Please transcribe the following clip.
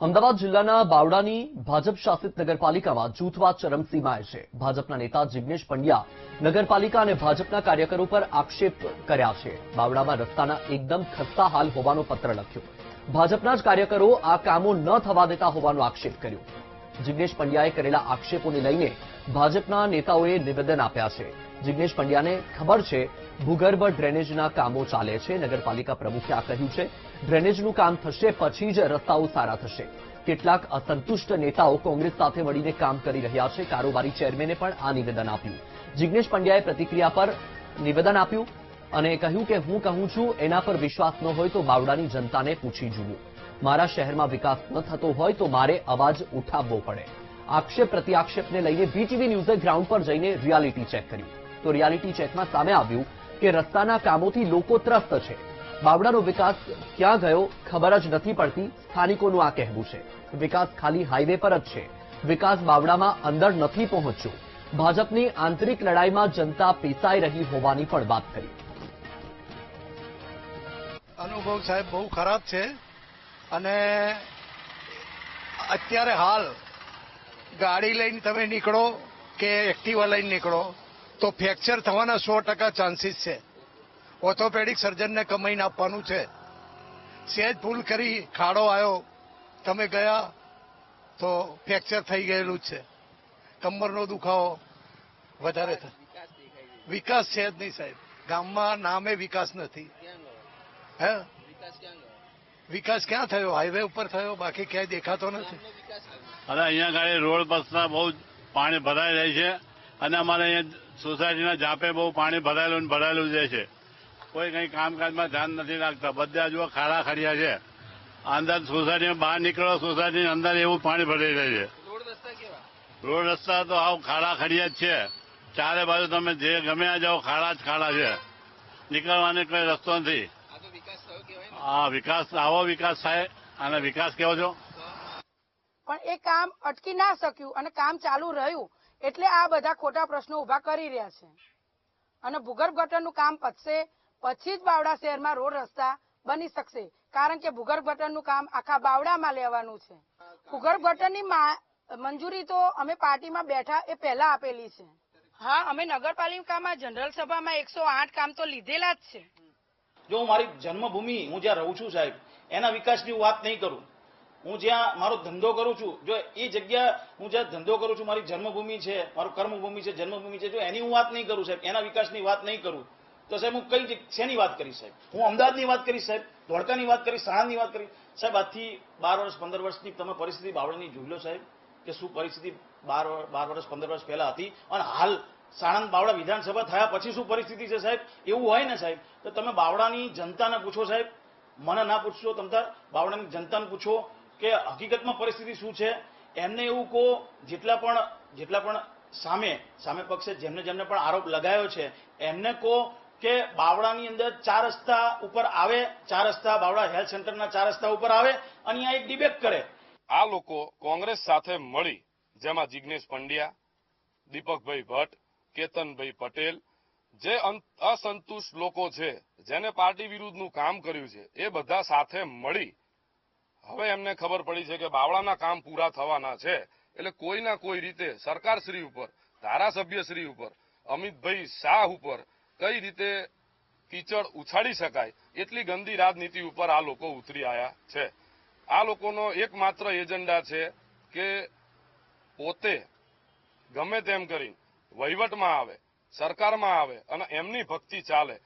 અમદાવાદ જિલ્લાના બાવડાની ભાજપ શાસિત નગરપાલિકામાં જૂથવાદ ચરમસીમાએ છે. ભાજપના નેતા જિગ્નેશ પંડ્યા નગરપાલિકા અને ભાજપના કાર્યકરો પર આક્ષેપ કર્યા છે. બાવડામાં રસ્તાના એકદમ ખસ્તા હાલ હોવાનો પત્ર લખ્યો. ભાજપના જ કાર્યકરો આ કામો ન થવા દેતા હોવાનો આક્ષેપ કર્યો. જિગ્નેશ પંડ્યાએ કરેલા આક્ષેપોને લઈને ભાજપના નેતાઓએ નિવેદન આપ્યા છે. જિગ્નેશ પંડ્યાને ખબર છે ભૂગર્ભ ડ્રેનેજના કામો ચાલે છે. નગરપાલિકા પ્રમુખે આ કહ્યું છે, ડ્રેનેજનું કામ થશે, પછી જ રસ્તાઓ સારા થશે. કેટલાક અસંતુષ્ટ નેતાઓ કોંગ્રેસ સાથે મળીને કામ કરી રહ્યા છે. કારોબારી ચેરમેને પણ આ નિવેદન આપ્યું. જિગ્નેશ પંડ્યાએ પ્રતિક્રિયા પર નિવેદન આપ્યું અને કહ્યું કે, હું કહું છું, એના પર વિશ્વાસ ન હોય તો બાવડાની જનતાને પૂછી જુઓ. મારા શહેરમાં વિકાસ ન થતો હોય તો મારે અવાજ ઉઠાવવો પડે. આક્ષેપ પ્રત્યાક્ષેપને લઈને બીટીવી ન્યૂઝે ગ્રાઉન્ડ પર જઈને રિયાલિટી ચેક કર્યું તો રિયાલિટી ચેકમાં સામે આવ્યું કે રસ્તાના કામોથી લોકો ત્રસ્ત છે. બાવડાનો વિકાસ ક્યાં ગયો ખબર જ નથી પડતી. સ્થાનિકોનું આ કહેવું છે. વિકાસ ખાલી હાઈવે પર જ છે. વિકાસ બાવડામાં અંદર નથી પહોંચ્યો. ભાજપની આંતરિક લડાઈમાં જનતા પીસાઈ રહી હોવાની પણ વાત કરી. અનુભવ સાહેબ બહુ ખરાબ છે. અને અત્યારે હાલ ગાડી લઈને તમે નીકળો કે એક્ટિવા લઈને નીકળો? તો ફ્રેક્ચર થવાના સો ટકા ચાન્સીસ છે. ઓર્થોપેડિક સર્જનને કમાઈને આપવાનું છે. સેજ ભૂલ કરી, ખાડો આવ્યો તમે ગયા તો ફ્રેક્ચર થઈ ગયેલું જ છે. કમરનો દુખાવો વધારે થાય. વિકાસ છે જ નહીં સાહેબ. ગામમાં નામે વિકાસ નથી. હે? વિકાસ ક્યાં થયો? હાઈવે ઉપર થયો? બાકી ક્યાંય દેખાતો નથી. અરે અહીંયા ગાડી રોડ બસના બહુ પાણી ભરાઈ રહી છે. અને અમારે અહીંયા સોસાયટીના જાપે બહુ પાણી ભરાયેલું ભરાયેલું જાય છે કોઈ કંઈ કામકાજમાં ધ્યાન નથી રાખતા. બધા જુઓ ખાડા ખડિયા છે. અંદર સોસાયટીમાં બહાર નીકળો સોસાયટીની અંદર એવું પાણી ભરાઈ જાય છે. રોડ રસ્તા તો આવ ખાડા ખડિયા જ છે. ચારે બાજુ તમે જે ગમે આ જાઓ ખાડા જ ખાડા છે. નીકળવાનો કોઈ રસ્તો નથી. હા વિકાસ આવો વિકાસ થાય. અને વિકાસ કેવો છો? પણ એ કામ અટકી ના શક્યું અને કામ ચાલુ રહ્યું. એટલે આ બધા ખોટા પ્રશ્નો ઊભા કરી રહ્યા છે. અને ભૂગર્ભ ગટરનું કામ પતશે પછી જ બાવડા શહેરમાં રોડ રસ્તા બની શકશે. કારણ કે ભૂગર્ભ ગટરનું કામ આખા બાવડામાં લેવાનું છે. ભૂગર્ભ ગટરની મંજૂરી તો અમે પાર્ટીમાં બેઠા એ પહેલા આપેલી છે. હા અમે નગરપાલિકામાં જનરલ સભામાં એકસો આઠ કામ તો લીધેલા જ છે. જો હું મારી જન્મભૂમિ હું જ્યાં રહું છું સાહેબ એના વિકાસની હું વાત નહીં કરું. હું જ્યાં મારો ધંધો કરું છું, જો એ જગ્યા હું જ્યાં ધંધો કરું છું, મારી જન્મભૂમિ છે, મારું કર્મભૂમિ છે, જન્મભૂમિ છે, જો એની હું વાત નહીં કરું સાહેબ, એના વિકાસની વાત નહીં કરું, તો સાહેબ હું કઈ શેની વાત કરીશ સાહેબ? હું અમદાવાદની વાત કરીશ સાહેબ ધોળકાની વાત કરીશ, સાણંદની વાત કરીશ. સાહેબ, આજથી બાર વર્ષ, પંદર વર્ષની તમે પરિસ્થિતિ બાવળાની જોઈ લો સાહેબ, કે શું પરિસ્થિતિ બાર બાર વર્ષ, પંદર વર્ષ પહેલા હતી, અને હાલ સાણંદ બાવળા વિધાનસભા થયા પછી શું પરિસ્થિતિ છે સાહેબ? એવું હોય ને સાહેબ? તો તમે બાવળાની જનતાને પૂછો સાહેબ, મને ના પૂછશો તમતા બાવળાની જનતાને પૂછો કે હકીકતમાં પરિસ્થિતિ શું છે? એમને એવું કહો, જેટલા પણ જેટલા પણ સામે સામે પક્ષે જેમને જેમને પણ આરોપ લગાયો છે, એમને કહો કે બાવળાની અંદર ચાર રસ્તા ઉપર આવે, ચાર રસ્તા બાવળા હેલ્થ સેન્ટરના ચાર રસ્તા ઉપર આવે અને એક ડિબેટ કરે. આ લોકો કોંગ્રેસ સાથે મળી, જેમાં જિજ્ઞેશ પંડ્યા, દીપકભાઈ ભટ્ટ, કેતનભાઈ પટેલ, જે અસંતુષ્ટ લોકો છે, જેને પાર્ટી વિરુદ્ધનું કામ કર્યું છે, એ બધા સાથે મળી હવે એમને ખબર પડી છે કે બાવળાના કામ પૂરા થવાના છે. એટલે કોઈના કોઈ રીતે સરકારશ્રી ઉપર, ધારાસભ્યશ્રી ઉપર, અમિતભાઈ શાહ ઉપર કઈ રીતે કીચડ ઉછાળી શકાય, એટલી ગંદી રાજનીતિ ઉપર આ લોકો ઉતરી આવ્યા છે. આ લોકોનો એકમાત્ર એજન્ડા છે કે પોતે ગમે તેમ કરી વહીવટમાં આવે, સરકારમાં આવે અને એમની ભક્તિ ચાલે.